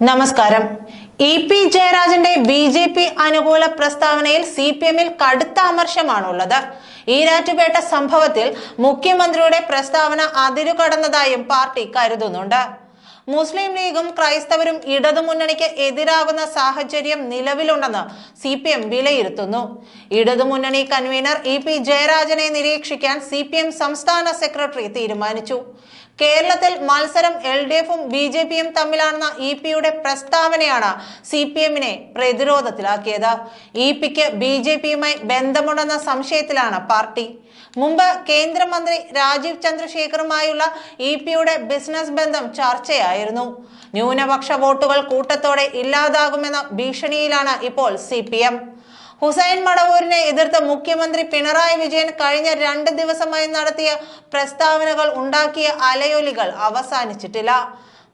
നമസ്കാരം. E P ജയരാജന്റെ B J P അനുകൂല പ്രസ്താവനയിൽ സി പി എമ്മിൽ കടുത്ത അമർശമാണുള്ളത് ഈരാറ്റുപേട്ട സംഭവത്തിൽ മുഖ്യമന്ത്രിയുടെ പ്രസ്താവന അതിരുകടന്നതായും പാർട്ടി കരുതുന്നുണ്ട്. മുസ്ലിം ലീഗും ക്രൈസ്തവരും ഇടതുമുന്നണിക്ക് എതിരാകുന്ന സാഹചര്യം നിലവിലുണ്ടെന്ന് സി പി എം വിലയിരുത്തുന്നു. ഇടതുമുന്നണി കൺവീനർ ഇ പി ജയരാജനെ നിരീക്ഷിക്കാൻ സി പി എം സംസ്ഥാന സെക്രട്ടറി തീരുമാനിച്ചു. കേരളത്തിൽ മത്സരം എൽ ഡി എഫും ബി ജെ പിയും തമ്മിലാണെന്ന ഇ പിയുടെ പ്രസ്താവനയാണ് സി പി എമ്മിനെ പ്രതിരോധത്തിലാക്കിയത്. ഇ പിക്ക് ബി ജെ പിയുമായി ബന്ധമുണ്ടെന്ന സംശയത്തിലാണ് പാർട്ടി. മുമ്പ് കേന്ദ്രമന്ത്രി രാജീവ് ചന്ദ്രശേഖറുമായുള്ള ഇ പിയുടെ ബിസിനസ് ബന്ധം ചർച്ചയായിരുന്നു. ന്യൂനപക്ഷ വോട്ടുകൾ കൂട്ടത്തോടെ ഇല്ലാതാകുമെന്ന ഭീഷണിയിലാണ് ഇപ്പോൾ സി പി എം. ഹുസൈൻ മടവൂരിനെ എതിർത്ത് മുഖ്യമന്ത്രി പിണറായി വിജയൻ കഴിഞ്ഞ രണ്ട് ദിവസമായി നടത്തിയ പ്രസ്താവനകൾ ഉണ്ടാക്കിയ അലയൊലികൾ അവസാനിച്ചിട്ടില്ല.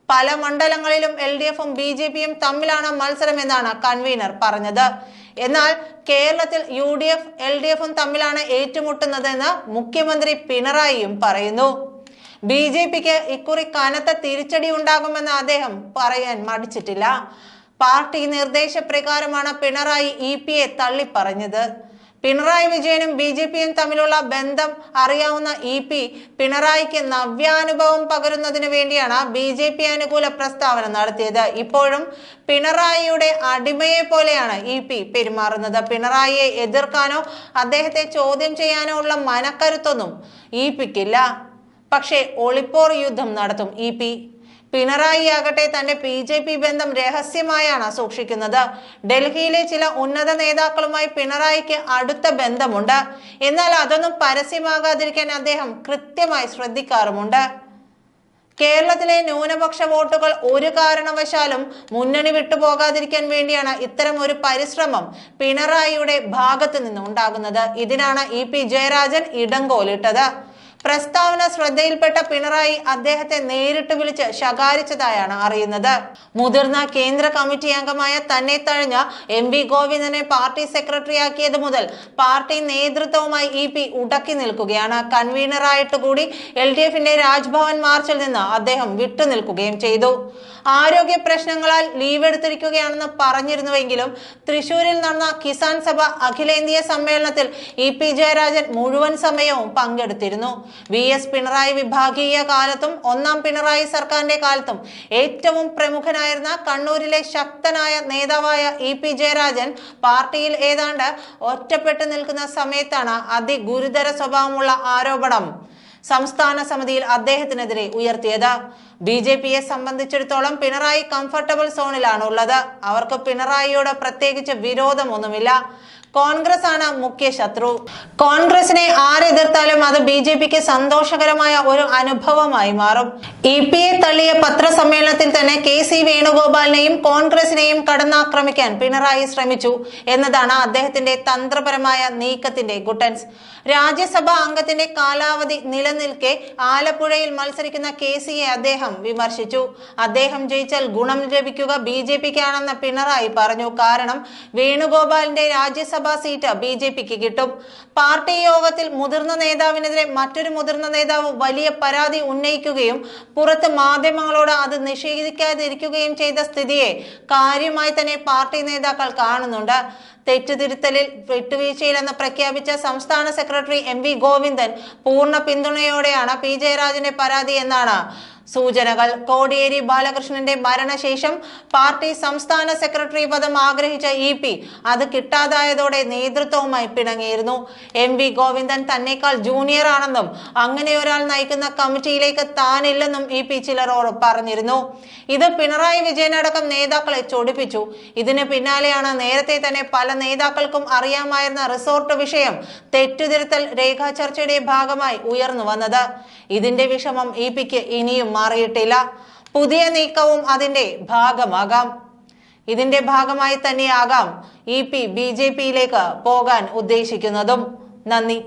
പല മണ്ഡലങ്ങളിലും എൽ ഡി എഫും ബി ജെ പിയും തമ്മിലാണ് മത്സരമെന്നാണ് കൺവീനർ പറഞ്ഞത്. എന്നാൽ കേരളത്തിൽ U D F L D എഫും തമ്മിലാണ് ഏറ്റുമുട്ടുന്നതെന്ന് മുഖ്യമന്ത്രി പിണറായിയും പറയുന്നു. ബി ജെ പിക്ക് ഇക്കുറി കനത്ത തിരിച്ചടി ഉണ്ടാകുമെന്ന് അദ്ദേഹം പറയാൻ മടിച്ചിട്ടില്ല. പാർട്ടി നിർദ്ദേശപ്രകാരമാണ് പിണറായി ഇ പി എ തള്ളിപ്പറഞ്ഞത്. പിണറായി വിജയനും ബി ജെ പിയും തമ്മിലുള്ള ബന്ധം അറിയാവുന്ന ഇ പി പിണറായിക്ക് നവ്യാനുഭവം പകരുന്നതിന് വേണ്ടിയാണ് ബി ജെ പി അനുകൂല പ്രസ്താവന നടത്തിയത്. ഇപ്പോഴും പിണറായിയുടെ അടിമയെ പോലെയാണ് ഇ പി പെരുമാറുന്നത്. പിണറായിയെ എതിർക്കാനോ അദ്ദേഹത്തെ ചോദ്യം ചെയ്യാനോ ഉള്ള മനക്കരുത്തൊന്നും ഇ പിക്കില്ല. പക്ഷേ ഒളിപ്പോർ യുദ്ധം നടത്തും ഇ പി. പിണറായി ആകട്ടെ തന്റെ പി ജെ പി ബന്ധം രഹസ്യമായാണ് സൂക്ഷിക്കുന്നത്. ഡൽഹിയിലെ ചില ഉന്നത നേതാക്കളുമായി പിണറായിക്ക് അടുത്ത ബന്ധമുണ്ട്. എന്നാൽ അതൊന്നും പരസ്യമാകാതിരിക്കാൻ അദ്ദേഹം കൃത്യമായി ശ്രദ്ധിക്കാറുമുണ്ട്. കേരളത്തിലെ ന്യൂനപക്ഷ വോട്ടുകൾ ഒരു കാരണവശാലും മുന്നണി വിട്ടുപോകാതിരിക്കാൻ വേണ്ടിയാണ് ഇത്തരം ഒരു പരിശ്രമം പിണറായിയുടെ ഭാഗത്തു നിന്ന് ഉണ്ടാകുന്നത്. ഇതിനാണ് ഇ പി ജയരാജൻ ഇടങ്കോലിട്ടത് പ്രസ്താവന ശ്രദ്ധയിൽപ്പെട്ട പിണറായി അദ്ദേഹത്തെ നേരിട്ട് വിളിച്ച് ശകാരിച്ചതായാണ് അറിയുന്നത്. മുതിർന്ന കേന്ദ്ര കമ്മിറ്റി അംഗമായ തന്നെ തഴഞ്ഞ എം വി ഗോവിന്ദനെ പാർട്ടി സെക്രട്ടറിയാക്കിയത് മുതൽ പാർട്ടി നേതൃത്വവുമായി ഇ പി ഉടക്കി നിൽക്കുകയാണ്. കൺവീനറായിട്ട് കൂടി എൽ ഡി എഫിന്റെ രാജ്ഭവൻ മാർച്ചിൽ നിന്ന് അദ്ദേഹം വിട്ടുനിൽക്കുകയും ചെയ്തു. ആരോഗ്യ പ്രശ്നങ്ങളാൽ ലീവ് എടുത്തിരിക്കുകയാണെന്ന് പറഞ്ഞിരുന്നുവെങ്കിലും തൃശൂരിൽ നടന്ന കിസാൻ സഭ അഖിലേന്ത്യാ സമ്മേളനത്തിൽ ഇ പി ജയരാജൻ മുഴുവൻ സമയവും പങ്കെടുത്തിരുന്നു. വി എസ് പിണറായി വിഭാഗീയ കാലത്തും ഒന്നാം പിണറായി സർക്കാരിന്റെ കാലത്തും ഏറ്റവും പ്രമുഖനായിരുന്ന കണ്ണൂരിലെ ശക്തനായ നേതാവായ ഇ പി ജയരാജൻ പാർട്ടിയിൽ ഏതാണ്ട് ഒറ്റപ്പെട്ടു നിൽക്കുന്ന സമയത്താണ് അതിഗുരുതര സ്വഭാവമുള്ള ആരോപണം സംസ്ഥാന സമിതിയിൽ അദ്ദേഹത്തിനെതിരെ ഉയർത്തിയത്. ബി ജെ പിയെ സംബന്ധിച്ചിടത്തോളം പിണറായി കംഫർട്ടബിൾ സോണിലാണ് ഉള്ളത് അവർക്ക് പിണറായിയോട് പ്രത്യേകിച്ച് വിരോധമൊന്നുമില്ല. കോൺഗ്രസ് ആണ് മുഖ്യ ശത്രു കോൺഗ്രസിനെ ആരെതിർത്താലും അത് ബി ജെ പിക്ക് സന്തോഷകരമായ ഒരു അനുഭവമായി മാറും. ഇ പി എ തള്ളിയ പത്രസമ്മേളനത്തിൽ തന്നെ കെ സി വേണുഗോപാലിനെയും കോൺഗ്രസിനെയും കടന്നാക്രമിക്കാൻ പിണറായി ശ്രമിച്ചു എന്നതാണ് അദ്ദേഹത്തിന്റെ തന്ത്രപരമായ നീക്കത്തിന്റെ ഗുട്ടൻസ്. രാജ്യസഭാ അംഗത്തിന്റെ കാലാവധി നിലനിൽക്കെ ആലപ്പുഴയിൽ മത്സരിക്കുന്ന കെ സിയെ അദ്ദേഹം വിമർശിച്ചു. അദ്ദേഹം ജയിച്ചാൽ ഗുണം ലഭിക്കുക ബി ജെ പിക്കാണെന്ന് പിണറായി പറഞ്ഞു. കാരണം വേണുഗോപാലിന്റെ രാജ്യസഭാ സീറ്റ് ബി ജെ പിക്ക് കിട്ടും. പാർട്ടി യോഗത്തിൽ മുതിർന്ന നേതാവിനെതിരെ മറ്റൊരു മുതിർന്ന നേതാവ് വലിയ പരാതി ഉന്നയിക്കുകയും പുറത്ത് മാധ്യമങ്ങളോട് അത് നിഷേധിക്കാതിരിക്കുകയും ചെയ്ത സ്ഥിതിയെ കാര്യമായി തന്നെ പാർട്ടി നേതാക്കൾ കാണുന്നുണ്ട്. തെറ്റുതിരുത്തലിൽ വിട്ടുവീഴ്ചയിലെന്ന് പ്രഖ്യാപിച്ച സംസ്ഥാന സെക്രട്ടറി എം വി ഗോവിന്ദൻ പൂർണ പിന്തുണയോടെയാണ് പി ജയരാജന്റെ പരാതി എന്നാണ് സൂചനകൾ. കോടിയേരി ബാലകൃഷ്ണന്റെ മരണശേഷം പാർട്ടി സംസ്ഥാന സെക്രട്ടറി പദം ആഗ്രഹിച്ച ഇ പി അത് കിട്ടാതായതോടെ നേതൃത്വവുമായി പിണങ്ങിയിരുന്നു. എം വി ഗോവിന്ദൻ തന്നെക്കാൾ ജൂനിയർ ആണെന്നും അങ്ങനെ ഒരാൾ നയിക്കുന്ന കമ്മിറ്റിയിലേക്ക് താനില്ലെന്നും ഇ പി ചിലരോട് പറഞ്ഞിരുന്നു. ഇത് പിണറായി വിജയനടക്കം നേതാക്കളെ ചൊടിപ്പിച്ചു. ഇതിന് പിന്നാലെയാണ് നേരത്തെ തന്നെ പല നേതാക്കൾക്കും അറിയാമായിരുന്ന റിസോർട്ട് വിഷയം തെറ്റുതിരുത്തൽ രേഖാ ചർച്ചയുടെ ഭാഗമായി ഉയർന്നു വന്നത്. ഇതിന്റെ വിഷമം ഇ പിക്ക് ഇനിയും മാറിയിട്ടില്ല. പുതിയ നീക്കവും അതിന്റെ ഭാഗമാകാം. ഇതിന്റെ ഭാഗമായി തന്നെയാകാം ഇ പി ബി ജെ പിയിലേക്ക് പോകാൻ ഉദ്ദേശിക്കുന്നതും. നന്ദി.